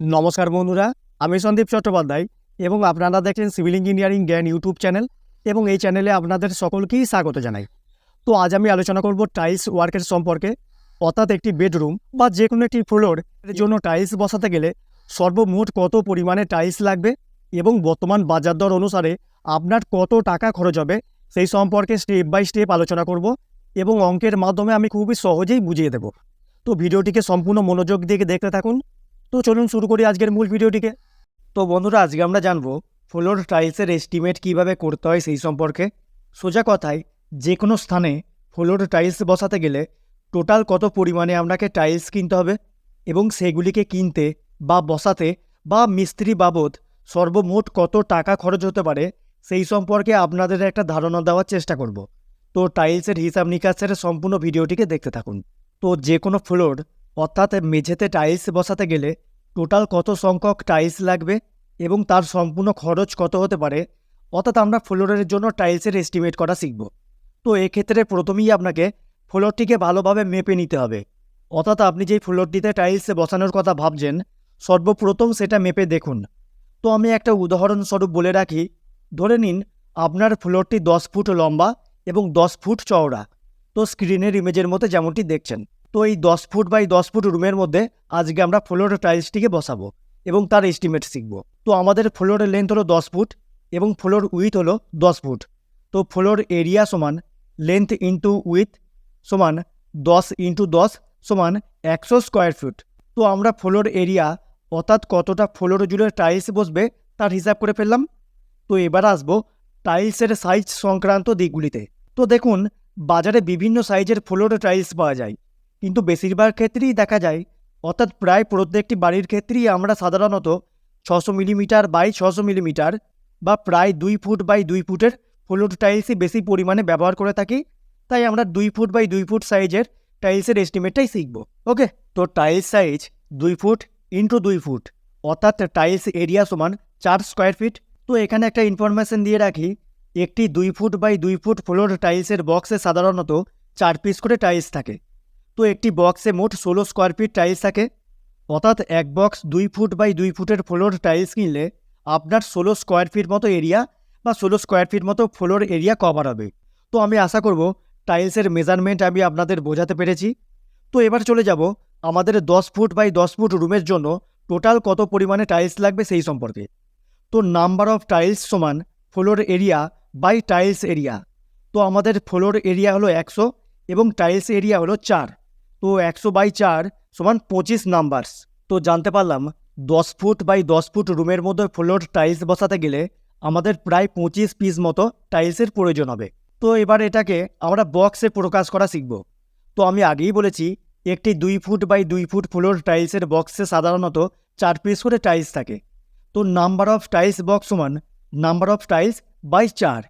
নমস্কার বন্ধুরা, আমি সন্দীপ চট্টোপাধ্যায় এবং আপনারা দেখছেন civil engineering Gyan YouTube channel এবং এই চ্যানেলে আপনাদের সকলকেই স্বাগত জানাই। তো আজ আমি আলোচনা করব টাইলস ওয়ার্কের সম্পর্কে, অর্থাৎ একটি বেডরুম বা যে কোনো একটি ফ্লোর এর জন্য টাইলস বসাতে গেলে সর্বমোট কত পরিমাণে টাইলস লাগবে এবং বর্তমান বাজার দর অনুসারে আপনার কত টাকা খরচ হবে, সেই সম্পর্কে স্টেপ বাই স্টেপ আলোচনা করব এবং অঙ্কের মাধ্যমে আমি খুবই সহজেই বুঝিয়ে দেব। তো ভিডিওটিকে সম্পূর্ণ মনোযোগ দিয়ে দেখতে থাকুন। তো চলুন শুরু করি আজকের মূল ভিডিওটিকে। তো বন্ধুরা, আজকে আমরা জানব ফ্লোর টাইলসের এস্টিমেট কীভাবে করতে হয় সেই সম্পর্কে। সোজা কথায় যে কোনো স্থানে ফ্লোর টাইলস বসাতে গেলে টোটাল কত পরিমাণে আপনাকে টাইলস কিনতে হবে এবং সেগুলিকে কিনতে বা বসাতে বা মিস্ত্রি বাবদ সর্বমোট কত টাকা খরচ হতে পারে সেই সম্পর্কে আপনাদের একটা ধারণা দেওয়ার চেষ্টা করব। তো টাইলসের হিসাব নিকাশের সম্পূর্ণ ভিডিওটিকে দেখতে থাকুন। তো যে কোনো ফ্লোর অর্থাৎ মেঝেতে টাইলস বসাতে গেলে টোটাল কত সংখ্যক টাইলস লাগবে এবং তার সম্পূর্ণ খরচ কত হতে পারে? অর্থাৎ আমরা ফ্লোরের জন্য টাইলসের এস্টিমেট করা শিখব। তো এক্ষেত্রে প্রথমেই আপনাকে ফ্লোরটিকে ভালোভাবে মেপে নিতে হবে। অর্থাৎ আপনি যেই ফ্লোরটিতে টাইলস বসানোর কথা ভাবছেন, সর্বপ্রথম সেটা মেপে দেখুন। তো আমি একটা উদাহরণস্বরূপ বলে রাখি। ধরে নিন, আপনার ফ্লোরটি দশ ফুট লম্বা এবং দশ ফুট চওড়া। তো স্ক্রিনের ইমেজের মধ্যে যেমনটি দেখছেন। তো এই দশ ফুট বাই দশ ফুট রুমের মধ্যে আজকে আমরা ফ্লোর টাইলসটিকে বসাবো এবং তার এস্টিমেট শিখব। তো আমাদের ফ্লোরের লেন্থ হলো দশ ফুট এবং ফ্লোর উইথ হলো দশ ফুট। তো ফ্লোর এরিয়া সমান লেন্থ ইন্টু উইথ সমান দশ ইন্টু দশ সমান একশো স্কোয়ার ফুট তো আমরা ফ্লোর এরিয়া অর্থাৎ কতটা ফ্লোর জুড়ে টাইলস বসবে তার হিসাব করে ফেললাম। তো এবার আসব টাইলসের সাইজ সংক্রান্ত দিকগুলিতে। তো দেখুন, বাজারে বিভিন্ন সাইজের ফ্লোর টাইলস পাওয়া যায়। কিন্তু বেশিরভাগ ক্ষেত্রেই দেখা যায়, অর্থাৎ প্রায় প্রত্যেকটি বাড়ির ক্ষেত্রেই আমরা সাধারণত ছশো মিলিমিটার বাই ছশো মিলিমিটার বা প্রায় দুই ফুট বাই দুই ফুটের ফ্লোর টাইলসই বেশি পরিমাণে ব্যবহার করে থাকি। তাই আমরা দুই ফুট বাই দুই ফুট সাইজের টাইলসের এস্টিমেটটাই শিখব। ওকে তো টাইলস সাইজ দুই ফুট ইন্টু দুই ফুট, অর্থাৎ টাইলস এরিয়া সমান চার স্কোয়ার ফিট তো এখানে একটা ইনফরমেশন দিয়ে রাখি, একটি দুই ফুট বাই দুই ফুট ফ্লোর টাইলসের বক্সে সাধারণত চার পিস করে টাইলস থাকে। তো একটি বক্সে মোট ষোলো স্কোয়ার ফিট টাইলস থাকে। অর্থাৎ এক বক্স দুই ফুট বাই দুই ফুটের ফ্লোর টাইলস কিনলে আপনার ষোলো স্কোয়ার ফিট মতো এরিয়া বা ষোলো স্কোয়ার ফিট মতো ফ্লোর এরিয়া কভার হবে। তো আমি আশা করব টাইলসের মেজারমেন্ট আমি আপনাদের বোঝাতে পেরেছি। তো এবার চলে যাব আমাদের দশ ফুট বাই দশ ফুট রুমের জন্য টোটাল কত পরিমাণে টাইলস লাগবে সেই সম্পর্কে। তো নাম্বার অফ টাইলস সমান floor area by tiles area তো আমাদের ফ্লোর এরিয়া হলো একশো এবং টাইলস এরিয়া হলো চার। তো একশো বাই চার সমান পঁচিশ নাম্বারস তো জানতে পারলাম, দশ ফুট বাই দশ ফুট রুমের মধ্যে ফ্লোর টাইলস বসাতে গেলে আমাদের প্রায় পঁচিশ পিস মতো টাইলসের প্রয়োজন হবে। তো এবার এটাকে আমরা বক্সে প্রকাশ করা শিখব। তো আমি আগেই বলেছি, একটি দুই ফুট বাই দুই ফুট ফ্লোর টাইলসের বক্সে সাধারণত চার পিস করে টাইলস থাকে। তো নাম্বার অফ টাইলস বক্স সমান নাম্বার অফ টাইলস বাই চার।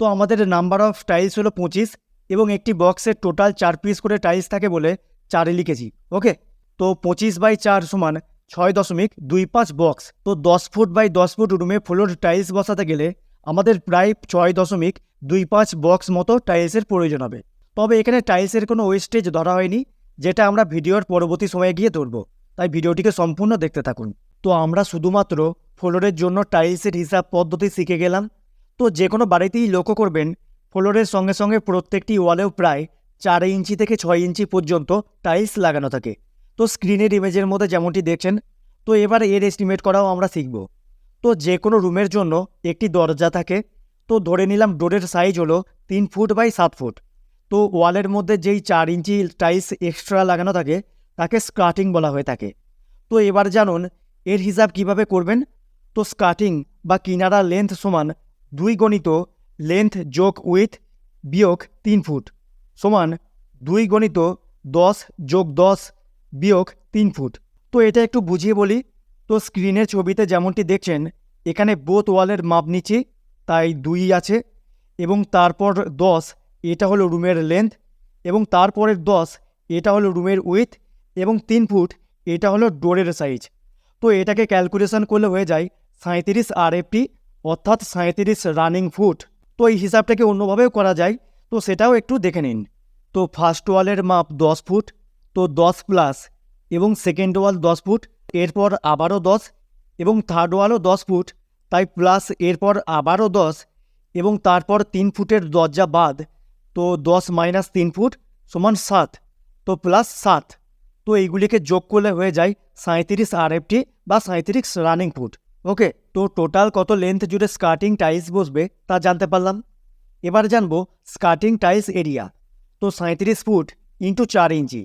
তো আমাদের নাম্বার অফ টাইলস হলো পঁচিশ এবং একটি বক্সের টোটাল চার পিস করে টাইলস থাকে বলে চারে লিখেছি, ওকে? তো পঁচিশ বাই চার সমান ছয় দশমিক দুই পাঁচ বক্স, তো দশ ফুট বাই দশ ফুট রুমে ফ্লোর টাইলস বসাতে গেলে আমাদের প্রায় ছয় দশমিক দুই পাঁচ বক্স মতো টাইলসের প্রয়োজন হবে। তবে এখানে টাইলসের কোনো ওয়েস্টেজ ধরা হয়নি, যেটা আমরা ভিডিওর পরবর্তী সময়ে গিয়ে ধরবো। তাই ভিডিওটিকে সম্পূর্ণ দেখতে থাকুন। তো আমরা শুধুমাত্র ফ্লোরের জন্য টাইলসের হিসাব পদ্ধতি শিখে গেলাম। তো যে কোনো বাড়িতেই লক্ষ্য করবেন ফ্লোরের সঙ্গে সঙ্গে প্রত্যেকটি ওয়ালেও প্রায় চার ইঞ্চি থেকে ছয় ইঞ্চি পর্যন্ত টাইলস লাগানো থাকে। তো স্ক্রিনের ইমেজের মধ্যে যেমনটি দেখছেন, তো এবার এর এস্টিমেট করাও আমরা শিখব। তো যে কোনো রুমের জন্য একটি দরজা থাকে। তো ধরে নিলাম ডোরের সাইজ হলো তিন ফুট বাই সাত ফুট। তো ওয়ালের মধ্যে যেই চার ইঞ্চি টাইলস এক্সট্রা লাগানো থাকে, তাকে স্কার্টিং বলা হয়ে থাকে। তো এবার জানুন, এর হিসাব কীভাবে করবেন? তো স্কার্টিং বা কিনারা লেন্থ সমান দুই গণিত লেন্থ যোগ উইথ বিয়োগ তিন ফুট, সমান দুই গণিত দশ যোগ দশ বিয়োগ তিন ফুট। তো এটা একটু বুঝিয়ে বলি, তো স্ক্রিনের ছবিতে যেমনটি দেখছেন, এখানে বোথ ওয়ালের মাপ নিচ্ছি, তাই দুই আছে, এবং তারপর দশ, এটা হলো রুমের লেন্থ এবং তারপরের দশ, এটা হলো রুমের উইথ এবং তিন ফুট, এটা হলো ডোরের সাইজ তো এটাকে ক্যালকুলেশন করলে হয়ে যায় সাঁত্রিশ আর এফটি অর্থাৎ সাঁত্রিশ রানিং ফুট তো এই হিসাবটাকে অন্যভাবেও করা যায়। তো সেটাও একটু দেখে নিন। তো ফার্স্ট ওয়ালের মাপ দশ ফুট, তো দশ প্লাস এবং সেকেন্ড ওয়াল দশ ফুট, এরপর আবারও দশ এবং থার্ড ওয়ালও দশ ফুট, তাই প্লাস এরপর আবারও দশ এবং তারপর তিন ফুটের দরজা বাদ, তো দশ মাইনাস তিন ফুট সমান সাত, তো প্লাস সাত। তো এইগুলিকে যোগ করলে হয়ে যায় সাঁত্রিশ আরএফটি বা সাঁত্রিশ রানিং ফুট ওকে, তো টোটাল কত লেন্থ জুড়ে স্কার্টিং টাইলস বসবে তা জানতে পারলাম? এবার জানব স্কার্টিং টাইলস এরিয়া তো সাঁত্রিশ ফুট ইন্টু চার ইঞ্চি।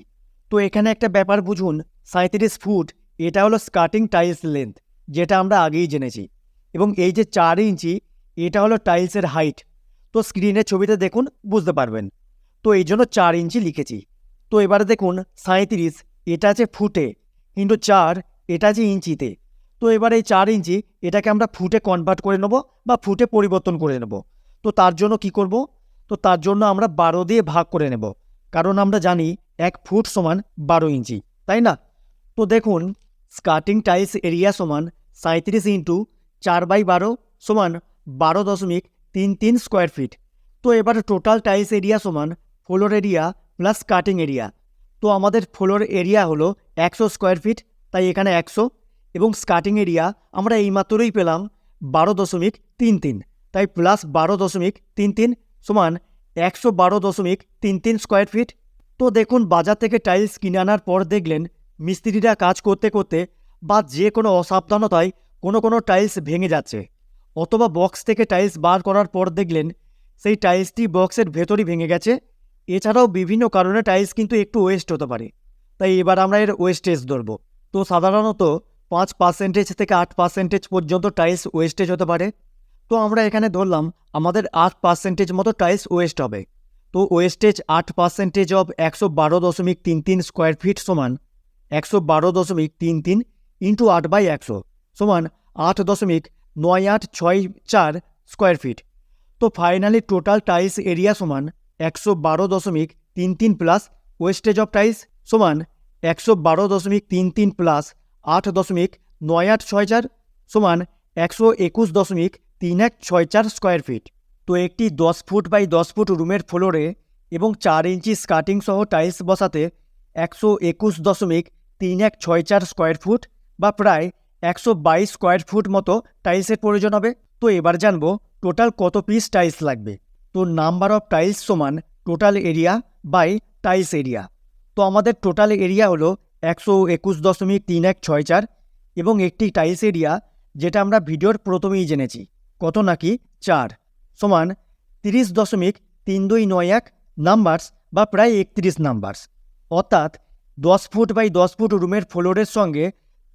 তো এখানে একটা ব্যাপার বুঝুন সাঁত্রিশ ফুট এটা হলো স্কার্টিং টাইলস লেন্থ যেটা আমরা আগেই জেনেছি। এবং এই যে চার ইঞ্চি, এটা হলো টাইলসের হাইট তো স্ক্রিনের ছবিতে দেখুন, বুঝতে পারবেন। তো এই জন্য চার ইঞ্চি লিখেছি। তো এবারে দেখুন সাঁত্রিশ এটা আছে ফুটে কিন্তু চার, এটা আছে ইঞ্চিতে। তো এবার এই চার ইঞ্চি এটাকে আমরা ফুটে কনভার্ট করে নেব বা ফুটে পরিবর্তন করে নেব। তো তার জন্য কি করব? তো তার জন্য আমরা বারো দিয়ে ভাগ করে নেব। কারণ আমরা জানি এক ফুট সমান বারো ইঞ্চি, তাই না? তো দেখুন স্কার্টিং টাইলস এরিয়া সমান সাঁত্রিশ ইন্টু চার বাই বারো সমান বারো দশমিক তিন তিন স্কোয়ার ফিট তো এবার টোটাল টাইলস এরিয়া সমান floor area plus cutting area তো আমাদের ফ্লোর এরিয়া হলো একশো স্কোয়ার ফিট তাই এখানে একশো এবং স্কার্টিং এরিয়া আমরা এইমাত্রই পেলাম বারো দশমিক তিন তিন। তাই প্লাস বারো দশমিক তিন তিন সমান একশো বারো দশমিক তিন তিন স্কোয়ার ফিট তো দেখুন, বাজার থেকে টাইলস কিনে আনার পর দেখলেন, মিস্ত্রিরা কাজ করতে করতে বা যে কোনো অসাবধানতায় কোনো কোনো টাইলস ভেঙে যাচ্ছে। অথবা বক্স থেকে টাইলস বার করার পর দেখলেন, সেই টাইলসটি বক্সের ভেতরই ভেঙে গেছে। এছাড়াও বিভিন্ন কারণে টাইলস কিন্তু একটু ওয়েস্ট হতে পারে। তাই এবার আমরা এর ওয়েস্টেজ ধরব। তো সাধারণত পাঁচ পার্সেন্টেজ থেকে আট পার্সেন্টেজ পর্যন্ত টাইলস ওয়েস্টেজ হতে পারে। তো আমরা এখানে ধরলাম, আমাদের আট পার্সেন্টেজ মতো টাইলস ওয়েস্ট হবে। তো ওয়েস্টেজ আট পার্সেন্টেজ অব একশো বারো দশমিক তিন তিন স্কোয়ার ফিট সমান একশো বারো দশমিক তিন তিন ইন্টু আট বাই একশো সমান আট দশমিক নয় আট ছয় চার স্কোয়ার ফিট তো ফাইনালি টোটাল টাইলস এরিয়া সমান একশো বারো দশমিক তিন তিন প্লাস ওয়েস্টেজ অফ টাইলস সমান একশো বারো দশমিক তিন তিন প্লাস আট দশমিক নয় আট ছয় চার সমান একশো একুশ দশমিক তিন এক ছয় চার স্কোয়ার ফিট তো একটি দশ ফুট বাই দশ ফুট রুমের ফ্লোরে এবং চার ইঞ্চি স্কার্টিং সহ টাইলস বসাতে একশো একুশ দশমিক তিন এক ছয় চার স্কোয়ার ফুট বা প্রায় একশো বাইশ স্কোয়ার ফুট মতো টাইলসের প্রয়োজন হবে। তো এবার জানব টোটাল কত পিস টাইলস লাগবে। তো নাম্বার অফ টাইলস সমান total area by tiles area তো আমাদের টোটাল এরিয়া হলো একশো একুশ দশমিক তিন এক ছয় চার এবং একটি টাইলস এরিয়া, যেটা আমরা ভিডিওর প্রথমেই জেনেছি। কত নাকি? চার। সমান তিরিশ দশমিক তিন দুই নয় এক নাম্বারস বা প্রায় একত্রিশ নাম্বারস। অর্থাৎ দশ ফুট বাই দশ ফুট রুমের ফ্লোরের সঙ্গে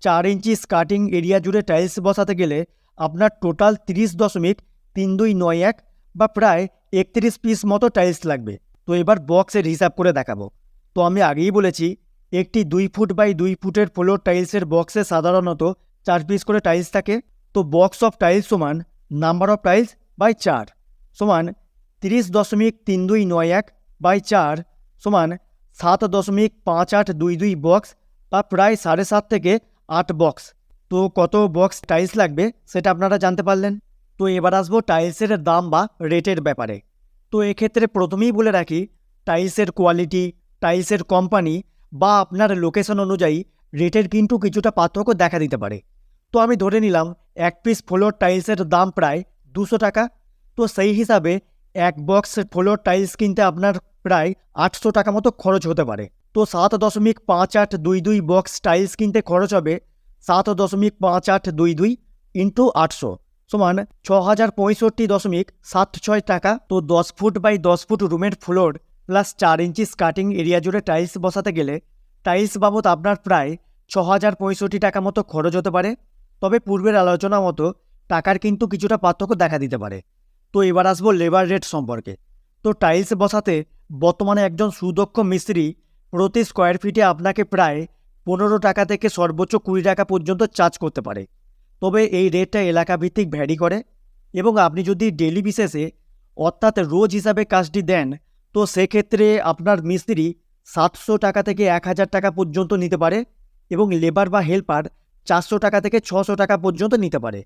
চার ইঞ্চি স্কার্টিং এরিয়া জুড়ে টাইলস বসাতে গেলে আপনার টোটাল তিরিশ দশমিক তিন দুই নয় এক বা প্রায় একত্রিশ পিস মতো টাইলস লাগবে। তো এবার বক্সের হিসাব করে দেখাবো। তো আমি আগেই বলেছি একটি দুই ফুট বাই দুই ফুটের ফ্লোর টাইলসের বক্সে সাধারণত চার পিস করে টাইলস থাকে। তো বক্স অফ টাইলস সমান নাম্বার অফ টাইলস বাই চার সমান তিরিশ দশমিক তিন দুই নয় এক বাই চার সমান সাত দশমিক পাঁচ আট দুই দুই বক্স বা প্রায় সাড়ে সাত থেকে আট বক্স তো কত বক্স টাইলস লাগবে সেটা আপনারা জানতে পারলেন। তো এবার আসব টাইলসের দাম বা রেটের ব্যাপারে। তো এক্ষেত্রে প্রথমেই বলে রাখি টাইলসের কোয়ালিটি টাইলসের কোম্পানি বা আপনার লোকেশন অনুযায়ী রেটের কিন্তু কিছুটা পার্থক্য দেখা দিতে পারে। তো আমি ধরে নিলাম, এক পিস ফ্লোর টাইলসের দাম প্রায় দুশো টাকা। তো সেই হিসাবে এক বক্স ফ্লোর টাইলস কিনতে আপনার প্রায় আটশো টাকা মতো খরচ হতে পারে। তো সাত দশমিক পাঁচ আট দুই দুই বক্স টাইলস কিনতে খরচ হবে সাত দশমিক পাঁচ আট দুই দুই ইন্টু আটশো। সমান ছ হাজার পঁয়ষট্টি দশমিক সাত ছয় টাকা। তো দশ ফুট বাই দশ ফুট রুমের ফ্লোর প্লাস চার ইঞ্চি স্কার্টিং এরিয়া জুড়ে টাইলস বসাতে গেলে টাইলস বাবদ আপনার প্রায় ছ হাজার পঁয়ষট্টি টাকা মতো খরচ হতে পারে। তবে পূর্বের আলোচনা মতো টাকার কিন্তু কিছুটা পার্থক্য দেখা দিতে পারে। তো এবার আসব লেবার রেট সম্পর্কে। তো টাইলস বসাতে বর্তমানে একজন সুদক্ষ মিস্ত্রি প্রতি স্কোয়ার ফিটে আপনাকে প্রায় পনেরো টাকা থেকে সর্বোচ্চ কুড়ি টাকা পর্যন্ত চার্জ করতে পারে। তবে এই রেটটা এলাকা ভিত্তিক ভ্যারি করে এবং আপনি যদি ডেলি বিশেষে অর্থাৎ রোজ হিসাবে কাজটি দেন তো সেক্ষেত্রে আপনার মিস্ত্রি সাতশো টাকা থেকে এক হাজার টাকা পর্যন্ত নিতে পারে এবং লেবার বা হেল্পার চারশো টাকা থেকে ছশো টাকা পর্যন্ত নিতে পারে।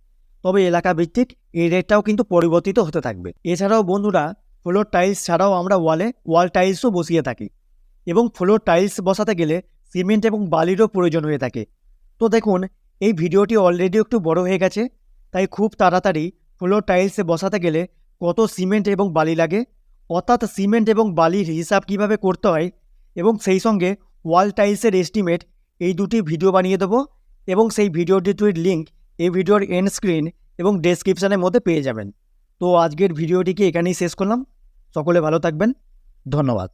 তবে এলাকা ভিত্তিক এই রেটটাও কিন্তু পরিবর্তিত হতে থাকবে। এছাড়াও বন্ধুরা ফ্লোর টাইলস ছাড়াও আমরা ওয়ালে ওয়াল টাইলসও বসিয়ে থাকি এবং ফ্লোর টাইলস বসাতে গেলে সিমেন্ট এবং বালিরও প্রয়োজন হয়ে থাকে। তো দেখুন, এই ভিডিওটি অলরেডি একটু বড় হয়ে গেছে, তাই খুব তাড়াতাড়ি ফ্লোর টাইলসে বসাতে গেলে কত সিমেন্ট এবং বালি লাগে অর্থাৎ সিমেন্ট এবং বালির হিসাব কীভাবে করতে হয় এবং সেই সঙ্গে ওয়াল টাইলসের এস্টিমেট এই দুটি ভিডিও বানিয়ে দেবো এবং সেই ভিডিও দুটির লিঙ্ক এই ভিডিওর এন্ড স্ক্রিন এবং ডেসক্রিপশানের মধ্যে পেয়ে যাবেন। তো আজকের ভিডিওটিকে এখানেই শেষ করলাম। সকলে ভালো থাকবেন। ধন্যবাদ।